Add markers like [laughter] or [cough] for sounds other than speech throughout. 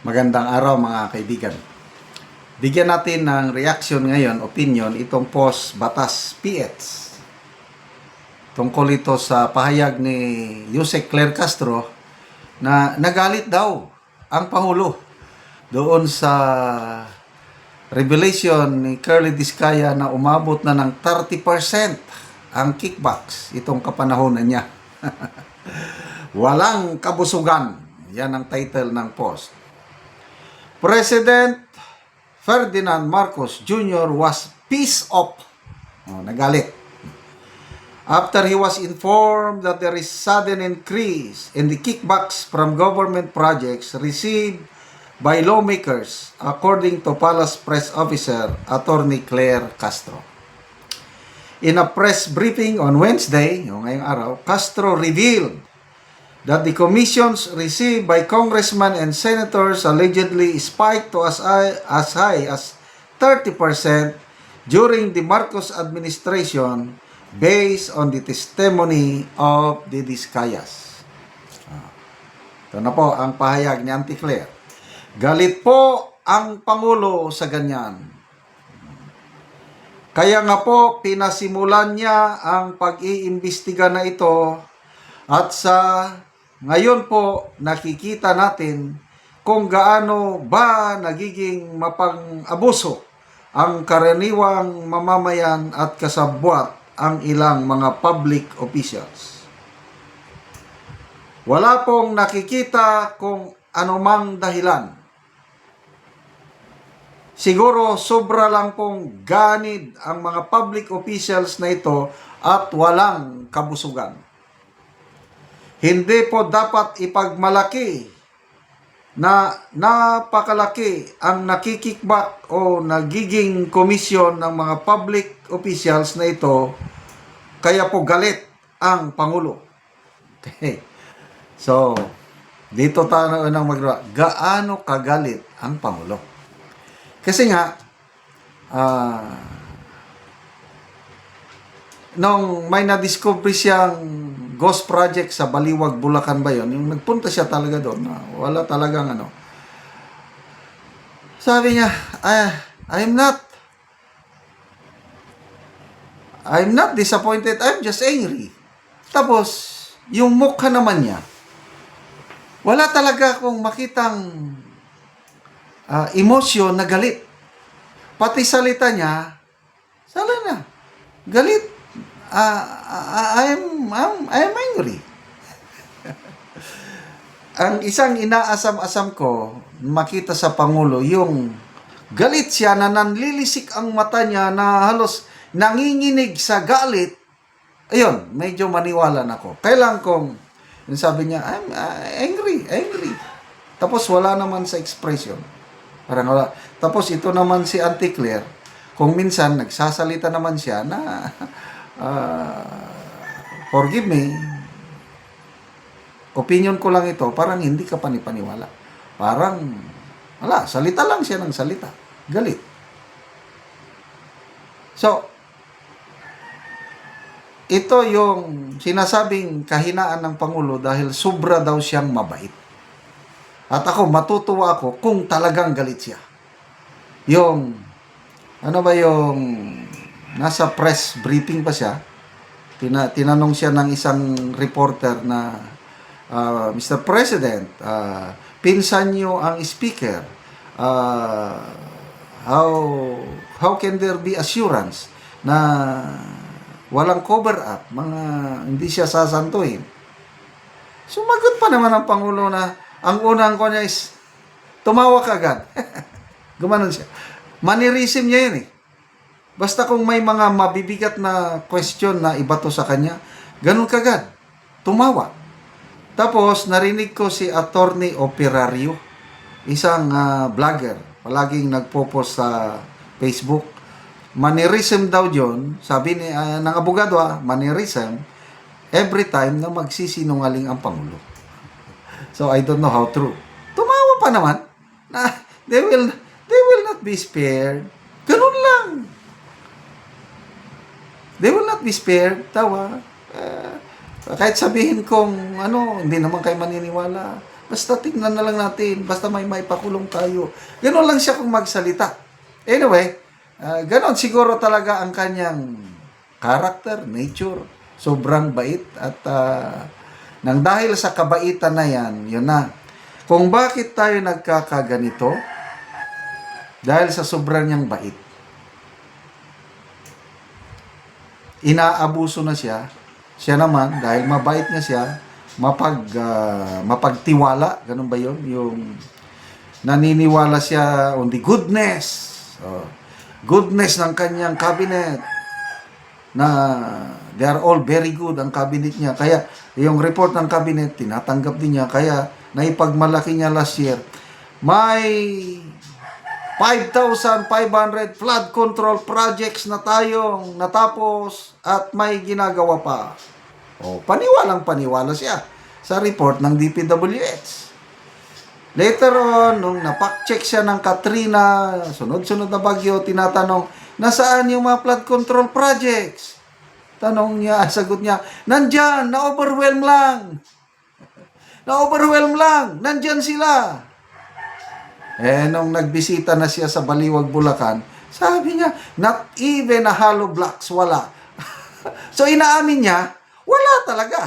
Magandang araw mga kaibigan. Bigyan natin ng reaction ngayon, opinion, itong post Batas PX. Tungkol ito sa pahayag ni Jose Claire Castro na nagalit daw ang Pangulo doon sa revelation ni Curly Discaya na umabot na ng 30% ang kickbacks itong kapanahonan niya. [laughs] Walang kabusugan. Yan ang title ng post. President Ferdinand Marcos Jr. was pissed off. Oh, nagalit. After he was informed that there is sudden increase in the kickbacks from government projects received by lawmakers, according to Palace Press Officer Attorney Claire Castro. In a press briefing on Wednesday, yung ngayong araw, Castro revealed that the commissions received by congressmen and senators allegedly spiked to as high as, high as 30% during the Marcos administration based on the testimony of the Discayas. Ah. Ito na po ang pahayag ni Auntie Claire. Galit po ang Pangulo sa ganyan. Kaya nga po, pinasimulan niya ang pag-iimbestiga na ito at sa ngayon po, nakikita natin kung gaano ba nagiging mapang-abuso ang karaniwang mamamayan at kasabwat ang ilang mga public officials. Wala pong nakikita kung anumang dahilan. Siguro sobra lang pong ganid ang mga public officials na ito at walang kabusugan. Hindi po dapat ipagmalaki na napakalaki ang nakikikback o nagiging komisyon ng mga public officials na ito kaya po galit ang Pangulo. Okay. [laughs] So, dito tayo nang magra gaano kagalit ang Pangulo. Kasi nga, ah, nung may na-discover siyang ghost project sa Baliwag, Bulacan ba yun? Yung nagpunta siya talaga doon. Wala talagang ano. Sabi niya, ah, I'm not I'm not disappointed. I'm just angry. Tapos, yung mukha naman niya, wala talaga akong makitang ah, emosyon na galit. Pati salita niya, sala na, galit. Ah, I'm, I'm, I'm angry. [laughs] Ang isang inaasam-asam ko, makita sa Pangulo, yung galit siya na nanlilisik ang mata niya na halos nanginginig sa galit. Ayun, medyo maniwala na ako. Kailan kong, sabi niya, I'm ah, angry, angry. Tapos wala naman sa expression. Parang wala. Tapos ito naman si Auntie Claire, kung minsan nagsasalita naman siya na, [laughs] ah, forgive me, opinion ko lang ito, parang hindi ka panipaniwala. Parang, wala, salita lang siya ng salita. Galit. So, ito yung sinasabing kahinaan ng Pangulo dahil sobra daw siyang mabait. At ako, matutuwa ako kung talagang galit siya. Yung, ano ba yung, nasa press briefing pa siya, tina, tinanong siya ng isang reporter na, uh, Mr. President, uh, pinsan niyo ang speaker, uh, how, how can there be assurance na walang cover up, mga hindi siya sasantuhin. Sumagot pa naman ang Pangulo na ang unang ko niya is tumawa ka agad. [laughs] Gumanon siya. Mannerism niya yun eh. Basta kung may mga mabibigat na question na ibato sa kanya, ganun kagad. Tumawa. Tapos, narinig ko si Attorney Operario, isang ah, vlogger, palaging nagpo-post sa Facebook. Mannerism daw yun, sabi ni, ah, ng abogado ah, mannerism, every time na magsisinungaling ang Pangulo. [laughs] So, I don't know how true. Tumawa pa naman na they will, they will not be spared. Ganun lang. They will not be spared. Tawa. Eh, kahit sabihin kong, ano, hindi naman kayo maniniwala. Basta tingnan na lang natin. Basta may maipakulong tayo. Ganon lang siya kung magsalita. Anyway, ah, ganon siguro talaga ang kanyang character, nature. Sobrang bait. At ah, nang dahil sa kabaitan na yan, yun na. Kung bakit tayo nagkakaganito, dahil sa sobrang niyang bait. Inaabuso na siya. Siya naman, dahil mabait nga siya, mapag, ah, mapagtiwala, ganun ba yun? Yung naniniwala siya on the goodness, oh, goodness ng kanyang cabinet, na they are all very good ang cabinet niya. Kaya yung report ng cabinet, tinatanggap din niya. Kaya naipagmalaki niya last year. May 5,500 flood control projects na tayong natapos at may ginagawa pa. O, paniwalang paniwala siya sa report ng DPWH. Later on, nung napak-check siya ng Katrina, sunod-sunod na bagyo, tinatanong, nasaan yung mga flood control projects? Tanong niya, [laughs] sagot niya, nandyan, na-overwhelm lang. [laughs] Na-overwhelm lang, nandyan sila. Eh, nung nagbisita na siya sa Baliwag, Bulacan, sabi niya, not even a hollow blocks, wala. [laughs] so, inaamin niya, wala talaga.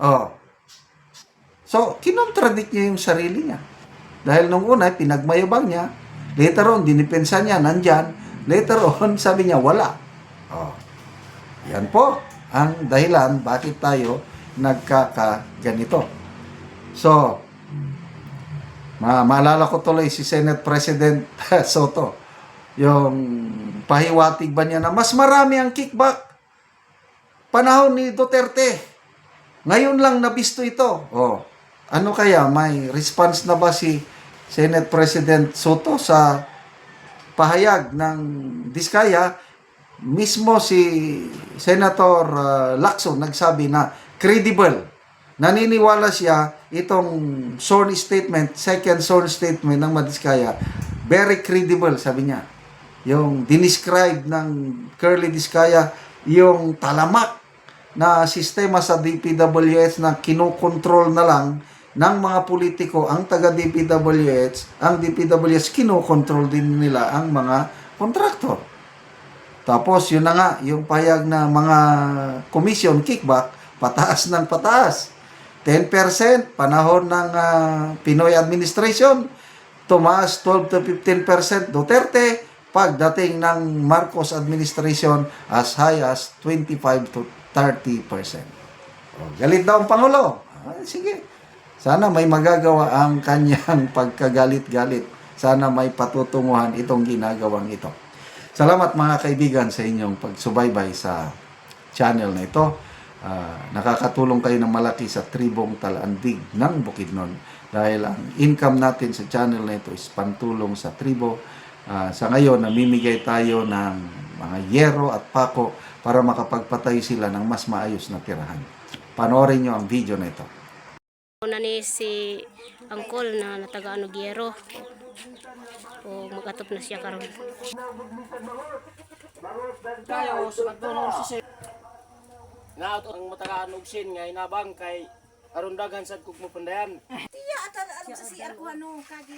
Oh. So, kinontradict niya yung sarili niya. Dahil nung una, pinagmayabang niya. Later on, dinipensa niya, nandyan. Later on, [laughs] sabi niya, wala. Oh. Yan po ang dahilan bakit tayo nagkakaganito. So, Ma maalala ko tuloy si Senate President [laughs] Soto. Yung pahiwatig ba niya na mas marami ang kickback panahon ni Duterte. Ngayon lang nabisto ito. Oh, ano kaya may response na ba si Senate President Soto sa pahayag ng Diskaya? Mismo si Senator uh, Lacson nagsabi na credible naniniwala siya itong sworn statement, second sworn statement ng Madiskaya, very credible, sabi niya. Yung dinescribe ng Curly Diskaya, yung talamak na sistema sa DPWH na kinokontrol na lang ng mga politiko ang taga DPWH, ang DPWH kinokontrol din nila ang mga kontraktor. Tapos yun na nga, yung payag na mga commission kickback, pataas ng pataas. 10% panahon ng ah, Pinoy administration, tumaas 12 to 15% Duterte, pagdating ng Marcos administration as high as 25 to 30%. O, galit daw ang Pangulo. Ah, sige. Sana may magagawa ang [laughs] kanyang pagkagalit-galit. Sana may patutunguhan itong ginagawang ito. Salamat mga kaibigan sa inyong pagsubaybay sa channel na ito. Ah, nakakatulong kayo ng malaki sa tribong talandig ng Bukidnon dahil ang income natin sa channel na ito is pantulong sa tribo. Ah, sa ngayon, namimigay tayo ng mga yero at pako para makapagpatay sila ng mas maayos na tirahan. Panoorin nyo ang video na ito. Una ni si Angkol na nataga Anugiero. O magatop na siya karon. Kayo, sa nagtunong si Naot ang matagaan og sin nga inabang kay aron daghan sad kog mupandayan. Tiya at alam sa CR ko ano kagi.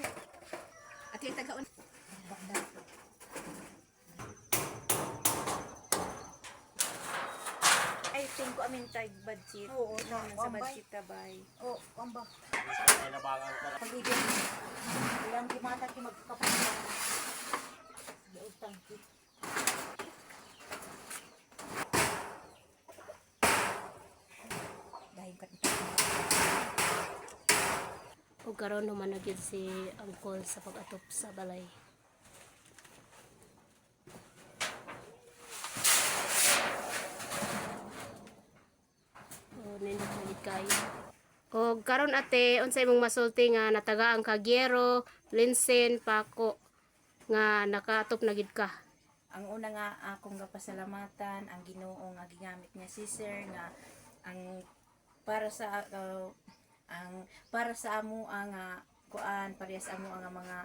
At yung taga I think ko amin tag budget. Oo, no, sa budget tabay. Oo, pamba. Ay nabangan ka. Pag-ibig. Ilang gimata ki magkapatid. Utang ki. Dahil ka O karon naman na gyud si Angkol sa pag-atop sa balay. O nindot kayo. O karon ate unsa imong masulti nga nataga ang kagyero, linsen, pako nga nakaatop na gid ka. ang una nga akong gapasalamatan ang Ginoo nga gigamit niya si Sir nga ang para sa uh, ang para sa amo ang uh, kuan parehas amo ang mga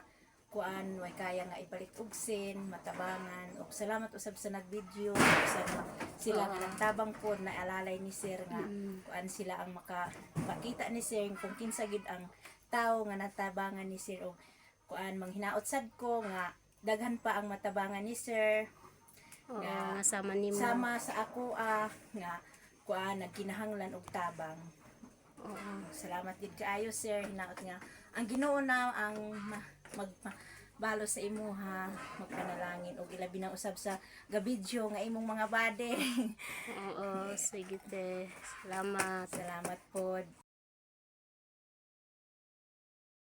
kuan way kaya nga ibalik og sin matabangan. Og salamat usab sa nagvideo ug sa sila nga nagtabang pod na alalay ni sir nga kuan sila ang maka makita ni sir kung kinsa gid ang tao nga natabangan ni sir. Og kuan manghinaot sad ko nga daghan pa ang matabangan ni sir. Nga, nga sama ni mo. sama sa ako ah nga kuan nagkinahanglan og tabang Oo. salamat gid kaayo sir hinaot nga ang Ginoo na ang ma- mag ma- balo sa imuha magpanalangin og ilabi na usab sa gabidyo nga imong mga bade [laughs] Oo, sige te. Salamat. salamat pod